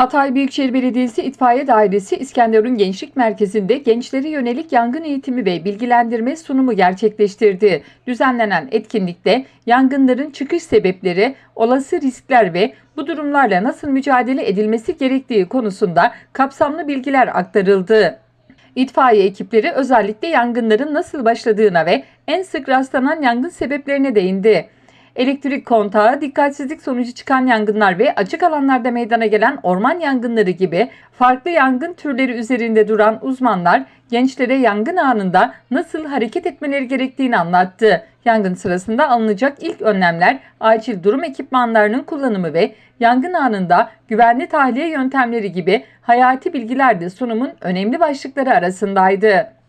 Hatay Büyükşehir Belediyesi İtfaiye Dairesi İskenderun Gençlik Merkezi'nde gençlere yönelik yangın eğitimi ve bilgilendirme sunumu gerçekleştirdi. Düzenlenen etkinlikte yangınların çıkış sebepleri, olası riskler ve bu durumlarla nasıl mücadele edilmesi gerektiği konusunda kapsamlı bilgiler aktarıldı. İtfaiye ekipleri özellikle yangınların nasıl başladığına ve en sık rastlanan yangın sebeplerine değindi. Elektrik kontağı, dikkatsizlik sonucu çıkan yangınlar ve açık alanlarda meydana gelen orman yangınları gibi farklı yangın türleri üzerinde duran uzmanlar gençlere yangın anında nasıl hareket etmeleri gerektiğini anlattı. Yangın sırasında alınacak ilk önlemler, acil durum ekipmanlarının kullanımı ve yangın anında güvenli tahliye yöntemleri gibi hayati bilgiler de sunumun önemli başlıkları arasındaydı.